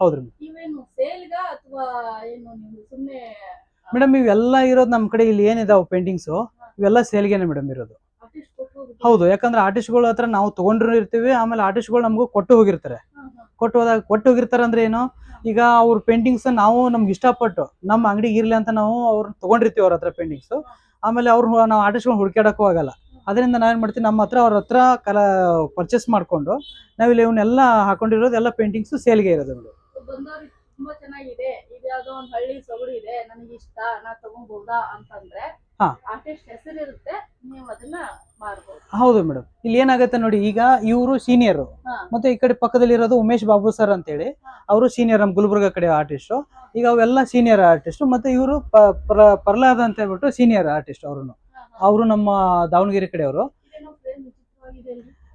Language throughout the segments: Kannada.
ಹೌದ್ರಿ ಇವೇನು ಸೇಲ್ಗ ಅಥವಾ ಏನು ನೀವು ಸುಮ್ನೆ ಮೇಡಮ್ ಇವೆಲ್ಲ ಇರೋದು ನಮ್ಮ ಕಡೆ ಇಲ್ಲಿ ಏನಿದಾವೆ ಪೇಂಟಿಂಗ್ಸು ಇವೆಲ್ಲ ಸೇಲ್ಗೆನೆ ಮೇಡಮ್ ಇರೋದು. ಆರ್ಟಿಸ್ಟ್? ಹೌದು ಯಾಕಂದ್ರೆ ಆರ್ಟಿಸ್ಟ್ಗಳ ಹತ್ರ ನಾವು ತಗೊಂಡ್ರು ಇರ್ತೀವಿ ಆಮೇಲೆ ಆರ್ಟಿಸ್ಟ್ಗಳು ನಮಗೂ ಕೊಟ್ಟು ಹೋಗಿರ್ತಾರೆ. ಕೊಟ್ಟು ಹೋದಾಗ ಕೊಟ್ಟು ಹೋಗಿರ್ತಾರೆ ಅಂದ್ರೆ ಏನು? ಈಗ ಅವ್ರ ಪೇಂಟಿಂಗ್ಸ್ ನಾವು ನಮ್ಗೆ ಇಷ್ಟಪಟ್ಟು ನಮ್ಮ ಅಂಗಡಿಗೆ ಇರ್ಲಿ ಅಂತ ನಾವು ಅವ್ರನ್ನ ತಗೊಂಡಿರ್ತೀವಿ ಅವ್ರ ಹತ್ರ ಪೇಂಟಿಂಗ್ಸ್ ಆಮೇಲೆ ಅವ್ರು ನಾವು ಆರ್ಟಿಸ್ಟ್ಗಳು ಹುಡ್ಕ್ಯಾಡಕ್ಕೂ ಆಗಲ್ಲ. ಅದರಿಂದ ನಾವೇನ್ ಮಾಡ್ತೀವಿ ನಮ್ಮ ಹತ್ರ ಅವ್ರ ಹತ್ರ ಕಲ ಪರ್ಚೇಸ್ ಮಾಡ್ಕೊಂಡು ನಾವಿಲ್ಲಿ ಇವನ್ನೆಲ್ಲ ಹಾಕೊಂಡಿರೋದು ಎಲ್ಲ ಪೇಂಟಿಂಗ್ಸ್ ಸೇಲ್ಗೆ ಇರೋದು ಬಂದವ್ರಿಗೆ ತುಂಬಾ ಚೆನ್ನಾಗಿದೆ. ಇದು ಯಾವ್ದೋ ಒಂದ್ ಹಳ್ಳಿ ಸೊಗಡು ಇದೆ. ನನಗೆ ಇಷ್ಟ. ನಾ ತಗೊಂಬೋದಾ ಅಂತಂದ್ರೆ. ಆರ್ಟಿಸ್ಟ್ ಹೆಸರಿರುತ್ತೆ ನೀವು ಅದನ್ನ ಹೌದು ಮೇಡಮ್ ಇಲ್ಲಿ ಏನಾಗುತ್ತೆ ನೋಡಿ ಈಗ ಇವರು ಸೀನಿಯರ್ ಮತ್ತೆ ಈ ಕಡೆ ಪಕ್ಕದಲ್ಲಿ ಇರೋದು ಉಮೇಶ್ ಬಾಬು ಸರ್ ಅಂತ ಹೇಳಿ ಅವರು ಸೀನಿಯರ್ ನಮ್ ಗುಲ್ಬರ್ಗ ಕಡೆ ಆರ್ಟಿಸ್ಟ್ ಈಗ ಅವೆಲ್ಲ ಸೀನಿಯರ್ ಆರ್ಟಿಸ್ಟ್ ಮತ್ತೆ ಇವರು ಪ್ರಹ್ಲಾದ್ ಅಂತ ಹೇಳ್ಬಿಟ್ಟು ಸೀನಿಯರ್ ಆರ್ಟಿಸ್ಟ್ ಅವರು. ಅವರು ನಮ್ಮ ದಾವಣಗೆರೆ ಕಡೆ ಅವರು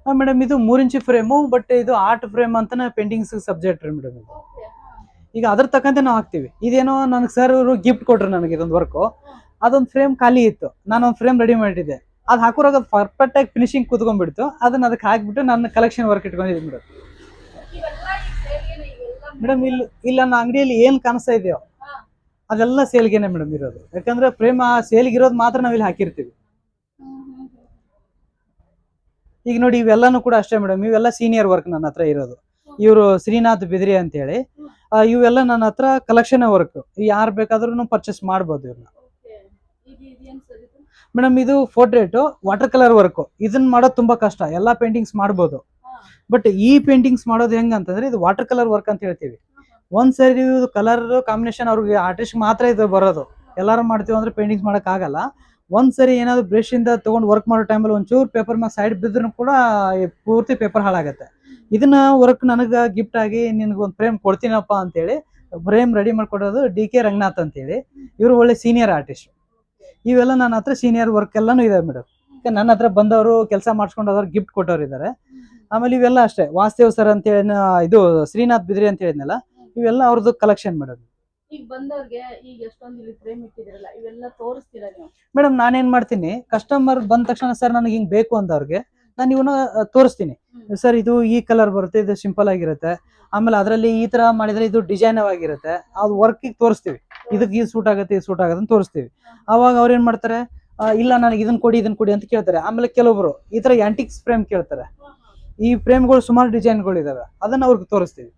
frame ಮೇಡಮ್ ಇದು ಮೂರಿಂಚಿ ಇಂಚಿ ಫ್ರೇಮು ಬಟ್ ಇದು ಆರ್ಟ್ ಫ್ರೇಮ್ ಅಂತ ಪೇಂಟಿಂಗ್ಸ್ ಸಬ್ಜೆಕ್ಟ್ ರೀ ಮೇಡಮ್ ಇದು. ಈಗ ಅದ್ರ ತಕ್ಕಂತೆ ನಾವು ಹಾಕ್ತಿವಿ. ಇದೇನೋ ನನಗೆ ಸರ್ ಅವರು ಗಿಫ್ಟ್ ಕೊಟ್ರು ನನಗೆ ಇದೊಂದು ವರ್ಕು ಅದೊಂದು ಫ್ರೇಮ್ ಖಾಲಿ ಇತ್ತು. ನಾನು ಫ್ರೇಮ್ ರೆಡಿ ಮಾಡಿದ್ದೆ. ಅದು ಹಾಕೋರಾಗ ಅದು ಪರ್ಫೆಕ್ಟ್ ಆಗಿ ಫಿನಿಶಿಂಗ್ ಕುತ್ಕೊಂಡ್ಬಿಡ್ತು. ಅದನ್ನ ಅದಕ್ಕೆ ಹಾಕ್ಬಿಟ್ಟು ನನ್ನ ಕಲೆಕ್ಷನ್ ವರ್ಕ್ ಇಟ್ಕೊಂಡಿದ್ದೀನಿ ಮೇಡಮ್ ಮೇಡಮ್ ಇಲ್ಲಿ ಇಲ್ಲ ನನ್ನ ಅಂಗಡಿಯಲ್ಲಿ ಏನು ಕಾಣಿಸ್ತಾ ಇದೆಯೋ. ಅದೆಲ್ಲ ಸೇಲ್ಗೆನೆ ಮೇಡಮ್ ಇರೋದು. ಯಾಕಂದ್ರೆ ಫ್ರೇಮ್ ಆ ಸೇಲ್ಗೆ ಇರೋದು ಮಾತ್ರ ನಾವಿಲ್ಲಿ ಹಾಕಿರ್ತೀವಿ. ಈಗ ನೋಡಿ ಇವೆಲ್ಲನೂ ಕೂಡ ಅಷ್ಟೇ ಮೇಡಮ್ ಇವೆಲ್ಲ ಸೀನಿಯರ್ ವರ್ಕ್ ನನ್ನ ಹತ್ರ ಇರೋದು. ಇವರು ಶ್ರೀನಾಥ್ ಬಿದ್ರಿ ಅಂತೇಳಿ. ಇವೆಲ್ಲ ನನ್ನ ಹತ್ರ ಕಲೆಕ್ಷನ್ ವರ್ಕ್ ಯಾರು ಬೇಕಾದ್ರೂ ಪರ್ಚೇಸ್ ಮಾಡ್ಬೋದು ಇದು? ಮೇಡಮ್ ಇದು ಫೋರ್ಟ್ರೇಟ್ ವಾಟರ್ ಕಲರ್ ವರ್ಕ್ ಇದನ್ನ ಮಾಡೋದು ತುಂಬಾ ಕಷ್ಟ. ಎಲ್ಲಾ ಪೇಂಟಿಂಗ್ಸ್ ಮಾಡ್ಬೋದು. ಬಟ್ ಈ ಪೇಂಟಿಂಗ್ಸ್ ಮಾಡೋದು ಹೆಂಗ್ ಅಂತಂದ್ರೆ ಇದು ವಾಟರ್ ಕಲರ್ ವರ್ಕ್ ಅಂತ ಹೇಳ್ತೀವಿ. ಒಂದ್ ಸರಿ ಕಲರ್ ಕಾಂಬಿನೇಷನ್ ಅವ್ರಿಗೆ ಆರ್ಟಿಸ್ಟ್ ಮಾತ್ರ ಇದು ಬರೋದು. ಎಲ್ಲಾರು ಮಾಡ್ತೀವಿ ಅಂದ್ರೆ ಪೇಂಟಿಂಗ್ಸ್ ಮಾಡಕ್ ಆಗಲ್ಲ. ಒಂದ್ ಸರಿ ಏನಾದ್ರು ಬ್ರಷ್ ಇಂದ ತಗೊಂಡ್ ವರ್ಕ್ ಮಾಡೋ ಟೈಮಲ್ಲಿ ಒಂಚೂರು ಪೇಪರ್ ಮ್ಯಾಗ ಸೈಡ್ ಬಿದ್ರು ಕೂಡ ಪೂರ್ತಿ ಪೇಪರ್ ಹಾಳಾಗತ್ತೆ. ಇದನ್ನ ವರ್ಕ್ ನನಗ ಗಿಫ್ಟ್ ಆಗಿ ನಿನಗೊಂದು ಒಂದು ಫ್ರೇಮ್ ಕೊಡ್ತೀನಪ್ಪ ಅಂತೇಳಿ ಫ್ರೇಮ್ ರೆಡಿ ಮಾಡ್ಕೊಡೋದು ಡಿ ಕೆ ರಂಗನಾಥ್ ಅಂತೇಳಿ. ಇವರು ಒಳ್ಳೆ ಸೀನಿಯರ್ ಆರ್ಟಿಸ್ಟ್ ಇವೆಲ್ಲ ನನ್ನ ಹತ್ರ ಸೀನಿಯರ್ ವರ್ಕ್ ಎಲ್ಲಾನು ಇದೆ ಮೇಡಮ್ ನನ್ನ ಹತ್ರ ಬಂದವರು ಕೆಲಸ ಮಾಡಿಸ್ಕೊಂಡು ಹೋದವ್ರು ಗಿಫ್ಟ್ ಕೊಟ್ಟವ್ರು ಇದ್ದಾರೆ ಆಮೇಲೆ ಇವೆಲ್ಲ ಅಷ್ಟೇ. ವಾಸುದೇವ್ ಸರ್ ಅಂತ ಹೇಳಿ ಇದು ಶ್ರೀನಾಥ್ ಬಿದ್ರಿ ಅಂತ ಹೇಳಿದ್ನಲ್ಲ ಇವೆಲ್ಲ ಅವ್ರದ್ದು ಕಲೆಕ್ಷನ್ ಮೇಡಮ್ ಈಗ ಬಂದವ್ರಿಗೆ ಈಗ ಎಷ್ಟೊಂದು ಇಲ್ಲಿ ಫ್ರೇಮ್ ಇಟ್ಟಿದ್ರಲ್ಲ ಇವೆಲ್ಲ ತೋರಿಸ್ತೀರಾ ನೀವು? ಮೇಡಮ್ ನಾನೇನ್ ಮಾಡ್ತೀನಿ ಕಸ್ಟಮರ್ ಬಂದ ತಕ್ಷಣ ಸರ್ ನನಗೆ ಹಿಂಗ್ ಬೇಕು ಅಂದವ್ರಿಗೆ ನಾನು ಇವನ್ನ ತೋರಿಸ್ತೀನಿ. ಸರ್ ಇದು ಈ ಕಲರ್ ಬರುತ್ತೆ, ಇದು ಸಿಂಪಲ್ ಆಗಿರುತ್ತೆ. ಆಮೇಲೆ ಅದರಲ್ಲಿ ಈ ತರ ಮಾಡಿದ್ರೆ ಇದು ಡಿಸೈನ್ ಆಗಿರುತ್ತೆ. ಅದು ವರ್ಕಿಗೆ ತೋರಿಸ್ತೀವಿ. ಇದಕ್ಕೆ ಇದು ಸೂಟ್ ಆಗುತ್ತೆ, ಇದು ಸೂಟ್ ಆಗುತ್ತೆ ಅಂತ ತೋರಿಸ್ತೀವಿ. ಅವಾಗ ಅವ್ರು ಏನ್ ಮಾಡ್ತಾರೆ ಇಲ್ಲ ನನಗೆ ಇದನ್ನ ಕೊಡಿ ಇದನ್ನ ಕೊಡಿ ಅಂತ ಕೇಳ್ತಾರೆ. ಆಮೇಲೆ ಕೆಲವೊಬ್ರು ಈ ತರ ಆಂಟಿಕ್ಸ್ ಫ್ರೇಮ್ ಕೇಳ್ತಾರೆ. ಈ ಫ್ರೇಮ್ಗಳು ಸುಮಾರು ಡಿಸೈನ್ಗಳು ಇದಾವೆ. ಅದನ್ನ ಅವ್ರಿಗೆ ತೋರಿಸ್ತೀವಿ.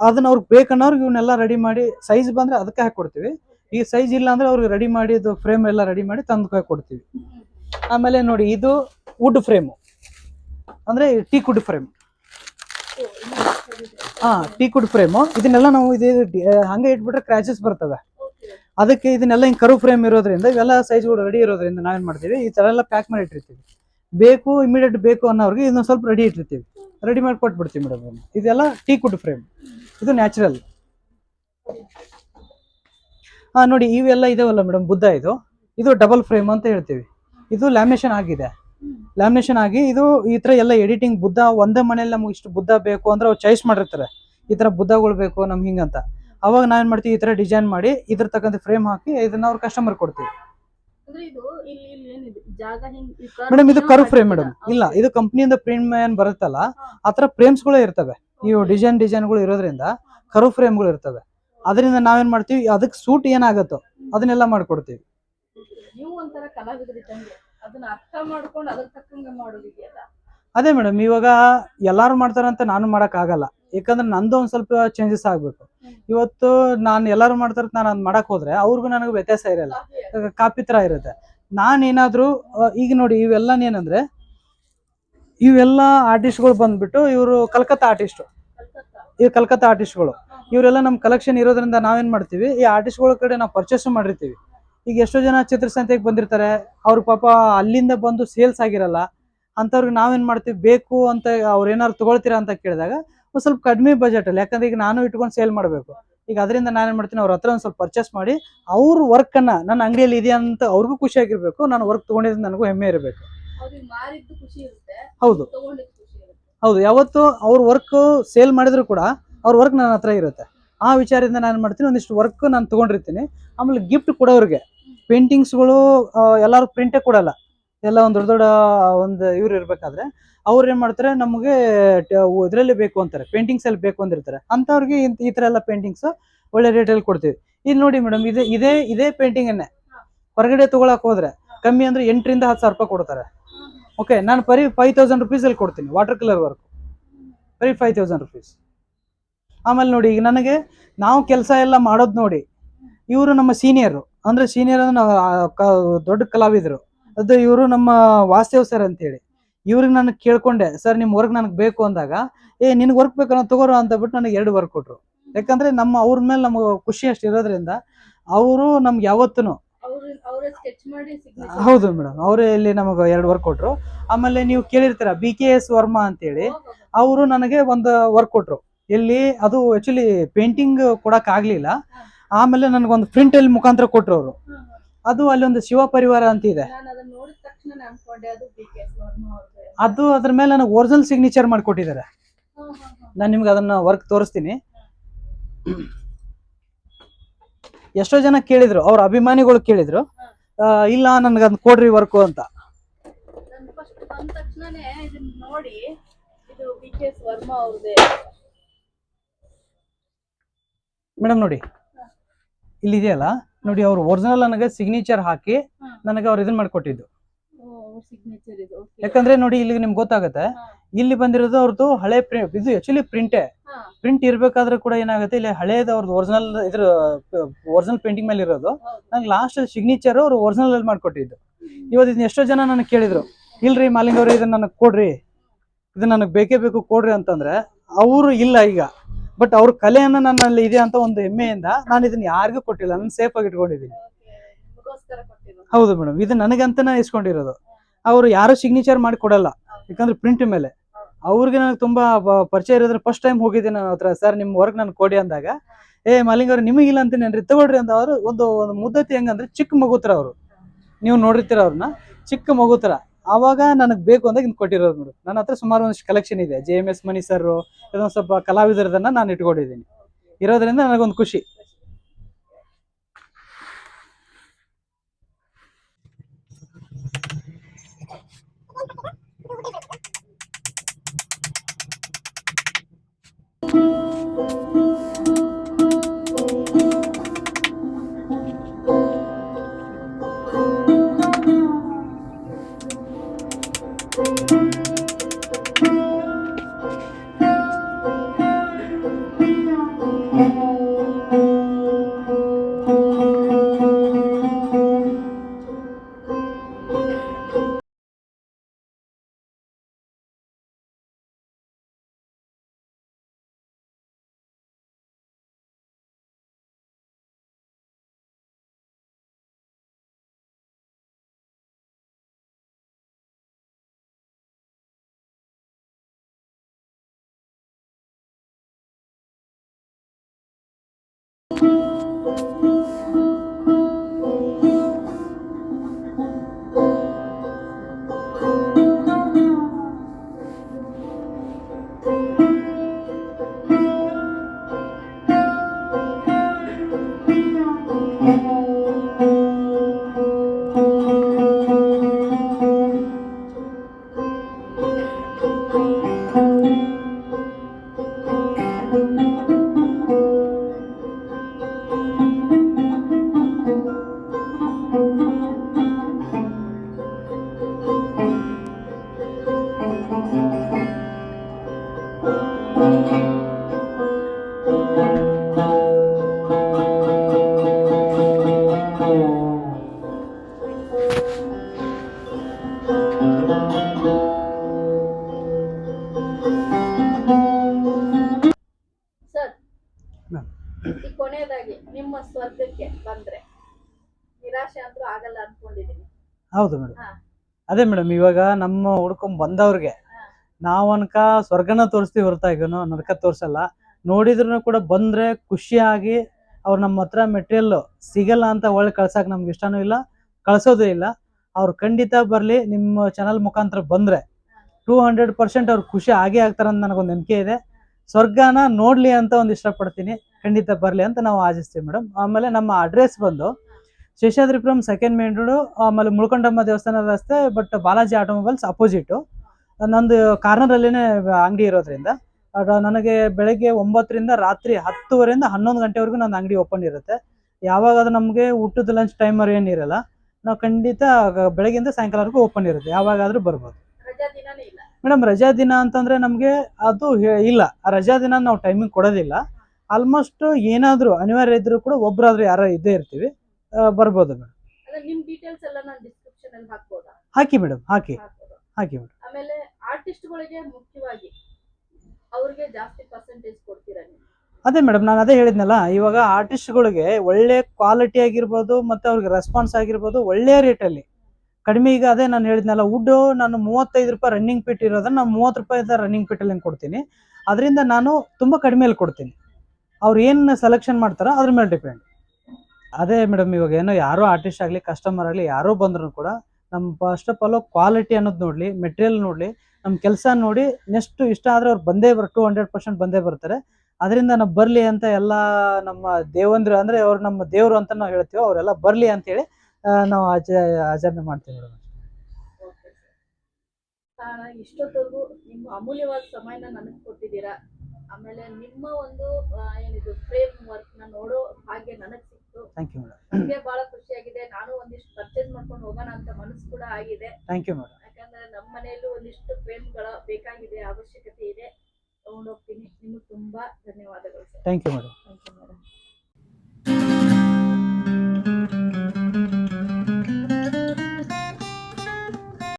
ಅದನ್ನ ಅವ್ರಿಗೆ ಬೇಕನ್ನೋರ್ಗೆ ಇವನ್ನೆಲ್ಲ ರೆಡಿ ಮಾಡಿ ಸೈಜ್ ಬಂದ್ರೆ ಅದಕ್ಕೆ ಹಾಕೊಡ್ತೀವಿ. ಕೊಡ್ತೀವಿ ಈ ಸೈಜ್ ಇಲ್ಲ ಅಂದ್ರೆ ಅವ್ರಿಗೆ ರೆಡಿ ಮಾಡಿ ಫ್ರೇಮ್ ಎಲ್ಲ ರೆಡಿ ಮಾಡಿ ತಂದು ಕೊಡ್ತೀವಿ ಆಮೇಲೆ ನೋಡಿ, ಇದು ವುಡ್ ಫ್ರೇಮು ಅಂದ್ರೆ ಟೀ ಕುಡ್ ಫ್ರೇಮ್. ಹಾ, ಟೀ ಕುಡ್ ಫ್ರೇಮು. ಇದನ್ನೆಲ್ಲ ನಾವು ಇದು ಹಂಗೆ ಇಟ್ಬಿಟ್ರೆ ಕ್ರ್ಯಾಚಸ್ ಬರ್ತವೆ. ಅದಕ್ಕೆ ಇದನ್ನೆಲ್ಲ ಹಿಂಗೆ ಕರು ಫ್ರೇಮ್ ಇರೋದ್ರಿಂದ ಇವೆಲ್ಲ ಸೈಜ್ಗಳು ರೆಡಿ ಇರೋದ್ರಿಂದ ನಾವೇನ್ ಮಾಡ್ತೀವಿ, ಈ ಥರ ಎಲ್ಲ ಪ್ಯಾಕ್ ಮಾಡಿ ಇಟ್ಟಿರ್ತೀವಿ. ಬೇಕು ಇಮಿಡಿಯೇಟ್ ಬೇಕು ಅನ್ನೋರಿಗೆ ಇದನ್ನ ಸ್ವಲ್ಪ ರೆಡಿ ಇಟ್ಟಿರ್ತೀವಿ. ರೆಡಿ ಮಾಡಿ ಕೊಟ್ಬಿಡ್ತೀವಿ ಮೇಡಮ್ ಇದೆಲ್ಲ ಟೀ ಕುಡ್ ಫ್ರೇಮ್. ಇದು ನ್ಯಾಚುರಲ್ ಹಾ, ನೋಡಿ, ಇವೆಲ್ಲ ಇದಾವಲ್ಲ ಮೇಡಮ್ ಬುದ್ಧ ಇದು. ಇದು ಡಬಲ್ ಫ್ರೇಮ್ ಅಂತ ಹೇಳ್ತೀವಿ. ಇದು ಲ್ಯಾಮಿನೇಷನ್ ಆಗಿದೆ. ಲ್ಯಾಮಿನೇಷನ್ ಆಗಿ ಇದು ಈ ತರ ಎಲ್ಲ ಎಡಿಟಿಂಗ್ ಬುದ್ಧ ಒಂದೇ ಮನೇಲಿ ನಮ್ಗೆ ಇಷ್ಟು ಬುದ್ಧ ಬೇಕು ಅಂದ್ರೆ ಅವ್ರು ಚಾಯ್ಸ್ ಮಾಡಿರ್ತಾರೆ. ಈ ತರ ಬುದ್ಧಗಳು ಬೇಕು ನಮ್ಗೆ ಹಿಂಗಂತ ಅವಾಗ ನಾವೇನ್ ಮಾಡ್ತೀವಿ ಈ ತರ ಡಿಸೈನ್ ಮಾಡಿ ಇದ್ರ ತಕ್ಕಂತ ಫ್ರೇಮ್ ಹಾಕಿ ಇದನ್ನ ಅವ್ರ ಕಸ್ಟಮರ್ ಕೊಡ್ತೀವಿ. ಮೇಡಮ್ ಇದು ಕರು ಫ್ರೇಮ್ ಮೇಡಮ್ ಇಲ್ಲ ಇದು ಕಂಪ್ನಿಯಿಂದ ಪ್ರಿಂಟ್ ಏನ್ ಬರುತ್ತಲ್ಲ ಆತರ ಫ್ರೇಮ್ಸ್ ಗಳೇ ಇರ್ತವೆ. ಇವು ಡಿಸೈನ್ ಡಿಸೈನ್ಗಳು ಇರೋದ್ರಿಂದ ಕರು ಫ್ರೇಮ್ಗಳು ಇರ್ತವೆ. ಅದರಿಂದ ನಾವೇನ್ ಮಾಡ್ತೀವಿ ಅದಕ್ಕೆ ಸೂಟ್ ಏನಾಗತ್ತೋ ಅದನ್ನೆಲ್ಲ ಮಾಡ್ಕೊಡ್ತೀವಿ. ಅದನ್ನ ಅರ್ಥ ಮಾಡ್ಕೊಂಡು ಅದ್ರ ತಕ್ಕಂಗೆ ಮಾಡೋದಿದೆಯಲ್ಲ ಅದೇ ಮೇಡಮ್ ಇವಾಗ ಎಲ್ಲಾರು ಮಾಡ್ತಾರಂತ ನಾನು ಮಾಡಕ್ ಆಗಲ್ಲ. ಯಾಕಂದ್ರೆ ನಂದು ಒಂದ್ ಸ್ವಲ್ಪ ಚೇಂಜಸ್ ಆಗ್ಬೇಕು. ಇವತ್ತು ನಾನು ಎಲ್ಲಾರು ಮಾಡ್ತಾರಂತ ನಾನು ಅದ್ ಮಾಡಕ್ ಹೋದ್ರೆ ಅವ್ರಿಗೂ ನನಗೆ ವ್ಯತ್ಯಾಸ ಇರಲ್ಲ. ಕಾಪಿ ತರ ಇರುತ್ತೆ. ನಾನೇನಾದ್ರೂ ಆ, ಈಗ ನೋಡಿ ಇವೆಲ್ಲ ಏನಂದ್ರೆ ಇವೆಲ್ಲ ಆರ್ಟಿಸ್ಟ್ಗಳು ಬಂದ್ಬಿಟ್ಟು ಇವರು ಕಲ್ಕತ್ತಾ ಆರ್ಟಿಸ್ಟ್ ಕಲ್ಕತ್ತಾ? ಈ ಕಲ್ಕತ್ತಾ ಆರ್ಟಿಸ್ಟ್ಗಳು ಇವರೆಲ್ಲ ನಮ್ಮ ಕಲೆಕ್ಷನ್ ಇರೋದ್ರಿಂದ ನಾವೇನ್ ಮಾಡ್ತೀವಿ ಈ ಆರ್ಟಿಸ್ಟ್ಗಳ ಕಡೆ ನಾವು ಪರ್ಚೇಸ್ ಮಾಡಿರ್ತೀವಿ. ಈಗ ಎಷ್ಟೋ ಜನ ಚಿತ್ರಸಂತೆಗೆ ಬಂದಿರ್ತಾರೆ. ಅವ್ರ ಪಾಪ ಅಲ್ಲಿಂದ ಬಂದು ಸೇಲ್ಸ್ ಆಗಿರಲ್ಲ. ಅಂಥವ್ರಿಗೆ ನಾವೇನ್ ಮಾಡ್ತೀವಿ? ಬೇಕು ಅಂತ ಅವ್ರು ಏನಾದ್ರು ತಗೊಳ್ತೀರಾ ಅಂತ ಕೇಳಿದಾಗ ಒಂದ್ ಸ್ವಲ್ಪ ಕಡಿಮೆ ಬಜೆಟ್ ಅಲ್ಲಿ. ಯಾಕಂದ್ರೆ ಈಗ ನಾನು ಇಟ್ಕೊಂಡು ಸೇಲ್ ಮಾಡಬೇಕು. ಈಗ ಅದರಿಂದ ನಾನೇನ್ ಮಾಡ್ತೀನಿ? ಅವ್ರ ಹತ್ರ ಒಂದ್ ಸ್ವಲ್ಪ ಪರ್ಚೇಸ್ ಮಾಡಿ ಅವ್ರ ವರ್ಕ್ ಅನ್ನ ನನ್ನ ಅಂಗಡಿಯಲ್ಲಿ ಇದೆಯಾ ಅಂತ ಅವ್ರಿಗೂ ಖುಷಿ ಆಗಿರ್ಬೇಕು. ನಾನು ವರ್ಕ್ ತೊಗೊಂಡಿದ್ದು ನನಗೂ ಹೆಮ್ಮೆ ಇರಬೇಕು. ಹೌದು. ಹೌದು. ಯಾವತ್ತು ಅವ್ರ ವರ್ಕ್ ಸೇಲ್ ಮಾಡಿದ್ರು ಕೂಡ ಅವ್ರ ವರ್ಕ್ ನನ್ನ ಹತ್ರ ಇರುತ್ತೆ. ಆ ವಿಚಾರದಿಂದ ನಾನು ಮಾಡ್ತೀನಿ? ಒಂದಿಷ್ಟು ವರ್ಕ್ ನಾನು ತಗೊಂಡಿರ್ತೀನಿ. ಆಮೇಲೆ ಗಿಫ್ಟ್ ಕೊಡೋರಿಗೆ. ಪೇಂಟಿಂಗ್ಸ್ಗಳು ಎಲ್ಲರೂ ಪ್ರಿಂಟೇ ಕೊಡಲ್ಲ. ಎಲ್ಲ ಒಂದು ದೊಡ್ಡ ದೊಡ್ಡ, ಒಂದು ಇವ್ರು ಇರ್ಬೇಕಾದ್ರೆ ಅವ್ರು ಏನು ಮಾಡ್ತಾರೆ, ನಮಗೆ ಇದರಲ್ಲಿ ಬೇಕು ಅಂತಾರೆ ಪೇಂಟಿಂಗ್ಸ್ ಅಲ್ಲಿ ಬೇಕು ಅಂದಿರ್ತಾರೆ. ಅಂಥವ್ರಿಗೆ ಈ ಥರ ಎಲ್ಲ ಪೇಂಟಿಂಗ್ಸ್ ಒಳ್ಳೆ ರೇಟಲ್ಲಿ ಕೊಡ್ತೀವಿ. ಇಲ್ಲಿ ನೋಡಿ ಮೇಡಮ್ ಇದೆ, ಇದೇ ಇದೇ ಪೇಂಟಿಂಗ್ ಅನ್ನೇ. ಹೊರಗಡೆ ತಗೊಳಕ್ ಹೋದ್ರೆ ಕಮ್ಮಿ ಅಂದ್ರೆ ಎಂಟರಿಂದ ಹತ್ತು ಸಾವಿರ ರೂಪಾಯಿ ಕೊಡ್ತಾರೆ. ಓಕೆ ನಾನು ಬರೀ ಫೈವ್ ತೌಸಂಡ್ ರುಪೀಸಲ್ಲಿ ಕೊಡ್ತೀನಿ ವಾಟರ್ ಕಲರ್ ವರ್ಕ್ ಬರೀ ಫೈವ್ ತೌಸಂಡ್ ರುಪೀಸ್ ಆಮೇಲೆ ನೋಡಿ, ಈಗ ನನಗೆ ನಾವು ಕೆಲಸ ಎಲ್ಲ ಮಾಡೋದು ನೋಡಿ, ಇವರು ನಮ್ಮ ಸೀನಿಯರು ಅಂದ್ರೆ ಸೀನಿಯರ್ ದೊಡ್ಡ ಕಲಾವಿದರು. ಅದು ಇವರು ನಮ್ಮ ವಾಸ್ತೇವ್ ಸರ್ ಅಂತ ಹೇಳಿ ಇವ್ರಿಗೆ ನಾನು ಕೇಳ್ಕೊಂಡೆ ಸರ್ ನಿಮ್ಮ ವರ್ಕ್ ನನಗೆ ಬೇಕು ಅಂದಾಗ ಏ ನಿನ್ಗೆ ವರ್ಕ್ ಬೇಕಲ್ಲ ತಗೋರು ಅಂತ ಬಿಟ್ಟು ನನಗೆ ಎರಡು ವರ್ಕ್ ಕೊಟ್ರು. ಯಾಕಂದ್ರೆ ನಮ್ಮ ಅವ್ರ ಮೇಲೆ ನಮಗೆ ಖುಷಿ ಅಷ್ಟು ಇರೋದ್ರಿಂದ ಅವರು ನಮ್ಗೆ ಯಾವತ್ತೂ ಹೌದು ಮೇಡಮ್ ಅವರೇ ಇಲ್ಲಿ ನಮಗೆ ಎರಡು ವರ್ಕ್ ಕೊಟ್ರು. ಆಮೇಲೆ ನೀವು ಕೇಳಿರ್ತೀರ ಬಿ ಕೆ ಎಸ್ ವರ್ಮಾ ಅಂತೇಳಿ. ಅವರು ನನಗೆ ಒಂದು ವರ್ಕ್ ಕೊಟ್ರು. ಇಲ್ಲಿ ಅದು ಆಕ್ಚುಲಿ ಪೇಂಟಿಂಗ್ ಕೊಡಕ್ ಆಗ್ಲಿಲ್ಲ. ಆಮೇಲೆ ನನಗೊಂದು ಪ್ರಿಂಟ್ ಅಲ್ಲಿ ಮುಖಾಂತರ ಕೊಟ್ಟರು ಅವರು. ಅದು ಅಲ್ಲಿ ಒಂದು ಶಿವ ಪರಿವಾರ ಅಂತ ಇದೆ. ಅದು ಅದು ಅದ್ರ ಮೇಲೆ ನನಗೆ ಒರಿಜಿನಲ್ ಸಿಗ್ನೇಚರ್ ಮಾಡಿಕೊಟ್ಟಿದ್ದಾರೆ. ನಾನು ನಿಮ್ಗೆ ಅದನ್ನ ವರ್ಕ್ ತೋರಿಸ್ತೀನಿ. ಎಷ್ಟೋ ಜನ ಕೇಳಿದ್ರು ಅವ್ರ ಅಭಿಮಾನಿಗಳು ಕೇಳಿದ್ರು ಇಲ್ಲ ನನ್ಗೆ ಅದನ್ನ ಕೊಡ್ರಿ ವರ್ಕು ಅಂತ. ಮೇಡಮ್ ನೋಡಿ. ಇಲ್ಲಿ ಇದೆಯಲ್ಲ ನೋಡಿ ಅವ್ರು ಒರಿಜಿನಲ್ ನನಗೆ ಸಿಗ್ನೇಚರ್ ಹಾಕಿ. ನನಗೆ ಅವ್ರು ಇದನ್ನ ಮಾಡ್ಕೊಟ್ಟಿದ್ದು. ಯಾಕಂದ್ರೆ ನೋಡಿ ಇಲ್ಲಿ ನಿಮ್ಗೆ ಗೊತ್ತಾಗುತ್ತೆ. ಇಲ್ಲಿ ಬಂದಿರೋದು ಅವ್ರದ್ದು ಹಳೆ ಪ್ರಿಂಟ್ ಇದು ಆಕ್ಚುಲಿ ಪ್ರಿಂಟೇ ಪ್ರಿಂಟ್ ಇರ್ಬೇಕಾದ್ರೆ ಕೂಡ ಏನಾಗುತ್ತೆ ಇಲ್ಲಿ ಹಳೇದು ಅವ್ರದ್ದು ಒರಿಜಿನಲ್ ಇದ್ರ ಒರಿಜಿನಲ್ ಪೇಂಟಿಂಗ್ ಮೇಲೆ ಇರೋದು. ನಂಗೆ ಲಾಸ್ಟ್ ಸಿಗ್ನೇಚರ್ ಅವ್ರು ಒರಿಜಿನಲ್ ಅಲ್ಲಿ ಮಾಡ್ಕೊಟ್ಟಿದ್ದು. ಇವತ್ತು ಇದನ್ನ ಎಷ್ಟೋ ಜನ ನನಗೆ ಕೇಳಿದ್ರು ಇಲ್ರಿ ಮಾಲಿಂಗ್ ಅವ್ರೆ ಇದನ್ನ ನನಗೆ ಕೊಡ್ರಿ. ಇದನ್ನ ನನಗೆ ಬೇಕೇ ಬೇಕು ಕೊಡ್ರಿ ಅಂತಂದ್ರೆ ಅವರು ಇಲ್ಲ ಈಗ. ಬಟ್ ಅವ್ರ ಕಲೆಯನ್ನ ನನ್ನಲ್ಲಿ ಇದೆ ಅಂತ ಒಂದು ಹೆಮ್ಮೆಯಿಂದ ನಾನು ಇದನ್ನ ಯಾರಿಗೂ ಕೊಟ್ಟಿಲ್ಲ. ನಾನು ಸೇಫ್ ಆಗಿ ಇಟ್ಕೊಂಡಿದ್ದೀನಿ. ಹೌದು ಮೇಡಮ್ ಇದು ನನಗಂತನೇ ಇಸ್ಕೊಂಡಿರೋದು. ಅವರು ಯಾರು ಸಿಗ್ನೇಚರ್ ಮಾಡಿ ಕೊಡಲ್ಲ. ಯಾಕಂದ್ರೆ ಪ್ರಿಂಟ್ ಮೇಲೆ. ಅವ್ರಿಗೆ ನನಗೆ ತುಂಬಾ ಪರಿಚಯ ಇರೋದ್ರೆ ಫಸ್ಟ್ ಟೈಮ್ ಹೋಗಿದ್ದೆ ನಾನು ಹತ್ರ. ಸರ್ ನಿಮ್ಮ ವರ್ಕ್ ನಾನು ಕೊಡಿ ಅಂದಾಗ, ಏ, ಮಾಲಿಂಗ್ ಅವ್ರು ನಿಮಗಿಲ್ಲ ಅಂತೀನೇನ್ರಿ ತಗೊಳ್ರಿ ಅಂತ ಅವರು, ಒಂದು ಒಂದು ಮುದ್ದತಿ ಹೆಂಗಂದ್ರೆ ಚಿಕ್ಕ ಮಗುತ್ರ ಅವರು. ನೀವು ನೋಡಿರ್ತೀರ ಅವ್ರನ್ನ. ಚಿಕ್ಕ ಮಗುತ್ರ. ಆವಾಗ ನನಗೆ ಬೇಕು ಅಂದಾಗ ಇನ್ನು ಕೊಟ್ಟಿರೋದು ನೋಡಿ. ನನ್ನ ಹತ್ರ ಸುಮಾರು ಒಂದಷ್ಟು ಕಲೆಕ್ಷನ್ ಇದೆ. J M S Mani sir ಇದೊಂದು ಸ್ವಲ್ಪ ಕಲಾವಿದರದನ್ನ ನಾನು ಇಟ್ಕೊಂಡಿದ್ದೀನಿ. ಇರೋದ್ರಿಂದ ನನಗೊಂದು ಖುಷಿ. ಸರ್ ಹೌದು ಮೇಡಮ್. ಅದೇ ಮೇಡಮ್ ಇವಾಗ ನಮ್ಮ ಹುಡ್ಕೊಂಡ್ ಬಂದವ್ರಿಗೆ. ನಾವ್ ಅನ್ಕ ಸ್ವರ್ಗನ ತೋರಿಸ್ತೀವಿ ಹೊರತಾಗಿನು ನರಕ ತೋರ್ಸಲ್ಲ. ನೋಡಿದ್ರು ಕೂಡ ಬಂದ್ರೆ ಖುಷಿಯಾಗಿ ಅವ್ರು ನಮ್ಮ ಹತ್ರ ಮೆಟೀರಿಯಲ್ ಸಿಗಲ್ಲ ಅಂತ ಒಳ್ಳೆ ಕಳ್ಸಕ್ ನಮ್ಗೆ ಇಷ್ಟನೂ ಇಲ್ಲ ಕಳ್ಸೋದು ಇಲ್ಲ. ಅವ್ರು ಖಂಡಿತ ಬರ್ಲಿ ನಿಮ್ಮ ಚಾನಲ್ ಮುಖಾಂತರ ಬಂದ್ರೆ ಟೂ ಹಂಡ್ರೆಡ್ ಪರ್ಸೆಂಟ್ ಅವ್ರು ಖುಷಿ ಆಗೇ ಆಗ್ತಾರ ಅಂತ ನನಗೊಂದು ನಂಬಿಕೆ ಇದೆ. ಸ್ವರ್ಗನ ನೋಡ್ಲಿ ಅಂತ ಒಂದು ಇಷ್ಟಪಡ್ತೀನಿ. ಖಂಡಿತ ಬರ್ಲಿ ಅಂತ ನಾವು ಆಶಿಸ್ತೀವಿ ಮೇಡಮ್. ಆಮೇಲೆ ನಮ್ಮ ಅಡ್ರೆಸ್ ಬಂದು ಶೇಷಾದ್ರಿಪುರಂ ಸೆಕೆಂಡ್ ಮೇನ್ ರೋಡು ಆಮೇಲೆ ಮುಳ್ಕೊಂಡಮ್ಮ ದೇವಸ್ಥಾನ ರಸ್ತೆ ಬಟ್ ಬಾಲಾಜಿ ಆಟೋಮೊಬೈಲ್ಸ್ ಅಪೋಸಿಟು ನಂದು ಕಾರ್ನರಲ್ಲಿನೇ ಅಂಗಡಿ ಇರೋದ್ರಿಂದ. ನನಗೆ ಬೆಳಗ್ಗೆ ಒಂಬತ್ತರಿಂದ ರಾತ್ರಿ ಹತ್ತುವರೆಯಿಂದ ಹನ್ನೊಂದು ಗಂಟೆವರೆಗೂ ನನ್ನ ಅಂಗಡಿ ಓಪನ್ ಇರುತ್ತೆ. ಯಾವಾಗಾದ್ರೂ ನಮಗೆ ಊಟದ ಲಂಚ್ ಟೈಮರ್ ಏನಿರಲ್ಲ ನಾವು ಖಂಡಿತ ಬೆಳಗ್ಗೆಯಿಂದ ಸಾಯಂಕಾಲವರೆಗೂ ಓಪನ್ ಇರುತ್ತೆ. ಯಾವಾಗಾದ್ರೂ ಬರ್ಬೋದು. ಮೇಡಮ್ ರಜಾ ದಿನ ಅಂತಂದ್ರೆ ನಮಗೆ ಅದು ಇಲ್ಲ. ಆ ರಜಾ ದಿನ ನಾವು ಟೈಮಿಂಗ್ ಕೊಡೋದಿಲ್ಲ. ಆಲ್ಮೋಸ್ಟ್ ಏನಾದರೂ ಅನಿವಾರ್ಯ ಇದ್ರೂ ಕೂಡ ಒಬ್ಬರಾದ್ರೂ ಯಾರೋ ಇದ್ದೇ ಇರ್ತೀವಿ. ಬರ್ಬೋದು ಮೇಡಮ್? ಅಂದ್ರೆ ನಿಮ್ ಡೀಟೇಲ್ಸ್ ಎಲ್ಲ ನಾನು ಡಿಸ್ಕ್ರಿಪ್ಷನ್ ಅಲ್ಲಿ ಹಾಕ್ಬೋದಾ? ಹಾಕಿ ಮೇಡಮ್ ಹಾಕಿ. ಹಾಕ್ಬೋದು? ಹಾಕಿ ಮೇಡಮ್. ಆಮೇಲೆ ಆರ್ಟಿಸ್ಟ್ಗಳಿಗೆ ಮುಖ್ಯವಾಗಿ ಅವ್ರಿಗೆ ಜಾಸ್ತಿ ಪರ್ಸೆಂಟೇಜ್ ಕೊಡ್ತೀರಾ ನೀವು? ಅದೇ ಮೇಡಮ್ ನಾನು ಅದೇ ಹೇಳಿದ್ನಲ್ಲ ಇವಾಗ ಆರ್ಟಿಸ್ಟ್ಗಳಿಗೆ ಒಳ್ಳೆ ಕ್ವಾಲಿಟಿ ಆಗಿರ್ಬೋದು ಮತ್ತು ಅವ್ರಿಗೆ ರೆಸ್ಪಾನ್ಸ್ ಆಗಿರ್ಬೋದು ಒಳ್ಳೆ ರೇಟಲ್ಲಿ ಕಡಿಮೆ ಈಗ ಅದೇ ನಾನು ಹೇಳಿದ್ನಲ್ಲ ವುಡ್ಡು ನಾನು ಮೂವತ್ತೈದು ರೂಪಾಯಿ ರನ್ನಿಂಗ್ ಪಿಟ್ ಇರೋದನ್ನ ನಾನು ಮೂವತ್ತು ರೂಪಾಯಿ ರನ್ನಿಂಗ್ ಪಿಟ್ಟಲ್ಲಿ ಕೊಡ್ತೀನಿ. ಅದರಿಂದ ನಾನು ತುಂಬ ಕಡಿಮೆಯಲ್ಲಿ ಕೊಡ್ತೀನಿ. ಅವ್ರು ಏನು ಸೆಲೆಕ್ಷನ್ ಮಾಡ್ತಾರೋ ಅದ್ರ ಮೇಲೆ ಡಿಪೆಂಡ್ ಅದೇ ಮೇಡಮ್ ಇವಾಗ ಏನೋ ಯಾರೋ ಆರ್ಟಿಸ್ಟ್ ಆಗಲಿ ಕಸ್ಟಮರ್ ಆಗಲಿ, ಯಾರೋ ಬಂದ್ರು ಕೂಡ ನಮ್ಮ ಫಸ್ಟ್ ಆಫ್ ಆಲ್ ಕ್ವಾಲಿಟಿ ಅನ್ನೋದು ನೋಡಲಿ ಮೆಟೀರಿಯಲ್ ನೋಡಲಿ ನಮ್ಮ ಕೆಲಸ ನೋಡಿ ನೆಕ್ಸ್ಟ್ ಇಷ್ಟ ಆದರೆ ಅವ್ರು ಬಂದೇ ಬರ್ ಟು ಹಂಡ್ರೆಡ್ ಪರ್ಸೆಂಟ್ ಬಂದೇ ಬರ್ತಾರೆ. ಅದರಿಂದ ನಾವು ಬರಲಿ ಅಂತ ಎಲ್ಲ ನಮ್ಮ ದೇವಂದ್ರ ಅಂದರೆ ಅವ್ರು ನಮ್ಮ ದೇವರು ಅಂತ ನಾವು ಹೇಳ್ತೀವಿ ಅವರೆಲ್ಲ ಬರಲಿ ಅಂತೇಳಿ ಹೇಳಿ ನಾವು ಆಚ, ಆಚರಣೆ ಮಾಡ್ತೀವಿ ಮೇಡಮ್ ಇಷ್ಟೊತ್ತವರೆಗೂ ನಿಮ್ಮ ಅಮೂಲ್ಯವಾದ ಸಮಯನ ನನಗೆ ಕೊಟ್ಟಿದ್ದೀರಾ. ಆಮೇಲೆ ನಿಮ್ಮ ಒಂದು ಏನಿದು ಫ್ರೇಮ್ ವರ್ಕ್ನ ನೋಡೋ ಹಾಗೆ ನನಗೆ ಥ್ಯಾಂಕ್ ಯು ಮೇಡಮ್ ನನಗೆ ಬಹಳ ಖುಷಿಯಾಗಿದೆ. ನಾನು ಒಂದಿಷ್ಟು ಪರ್ಚೇಸ್ ಮಾಡ್ಕೊಂಡು ಹೋಗೋಣ ಅಂತ ಮನಸ್ಸು ಕೂಡ ಆಗಿದೆ. ಥ್ಯಾಂಕ್ ಯು ಮೇಡಮ್ ಯಾಕಂದ್ರೆ ನಮ್ಮ ಮನೆಯಲ್ಲೂ ಒಂದಿಷ್ಟು ಫ್ರೇಮ್ಗಳ ಬೇಕಾಗಿದೆ ಅವಶ್ಯಕತೆ ಇದೆ. ತಗೊಂಡೋಗ್ತೀನಿ. ನಿಮಗೆ ತುಂಬಾ ಧನ್ಯವಾದಗಳು ಸರ್ ಥ್ಯಾಂಕ್ ಯು ಮೇಡಮ್